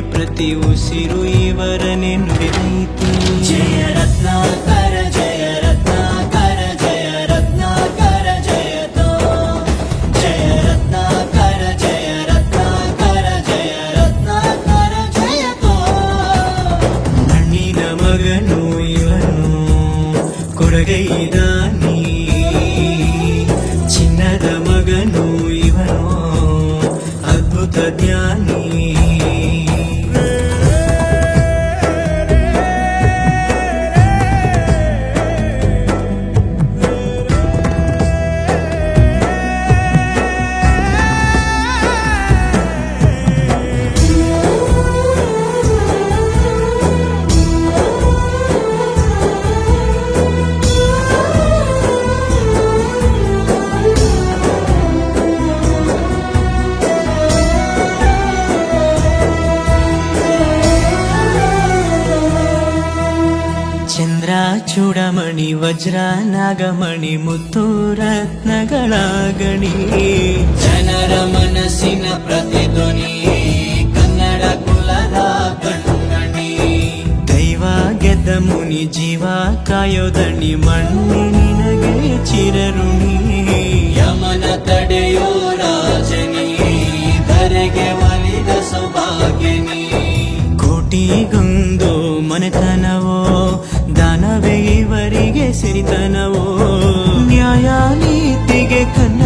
ప్రతి ఉసిరు ఇవర నిన్వెనైతే జయ రత్నాకర జయ రత్నాకర జయ రత్నాకర జయతో. జయ రత్నాకర జయ రత్నాకర జయ రత్నాకర జయతో. నన్నిన మగను ఇవను కొరగైదాని. చిన్నద మగను ఇవను అద్భుత జ్ఞాని. ಚಂದ್ರ ಚೂಡಮಣಿ ವಜ್ರ ನಾಗಮಣಿ ಮುತ್ತು ರತ್ನಗಳ ಗಣಿ ಜನರ ಮನಸ್ಸಿನ ಪ್ರತಿಧ್ವನಿ ಕನ್ನಡ ಕುಲದ ಕಣ್ಣಿ ದೈವ ಗೆದ್ದ ಮುನಿ ಜೀವ ಕಾಯೋದಣಿ ಮಣ್ಣಿ ನಿನಗೆ ಚಿರರುಣಿ ಯಮನ ತಡೆಯೋ ಮನೆತನವೋ ದಾನವೇ ಇವರಿಗೆ ಸಿರಿತನವೋ. ನ್ಯಾಯ ನೀತಿಗೆ ಕನ್ನಡಿಯೋ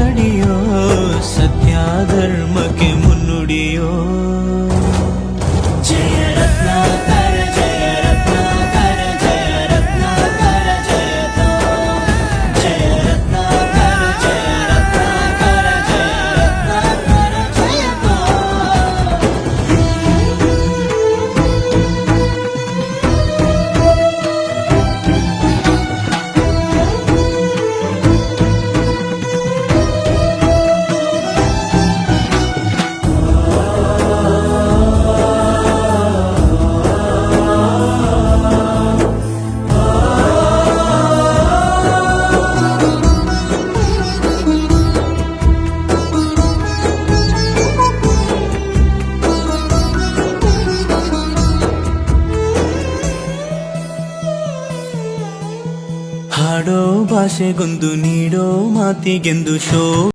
হাড়ো বাসে গন্ধু নিড়ো মাতি গেন্দু শো।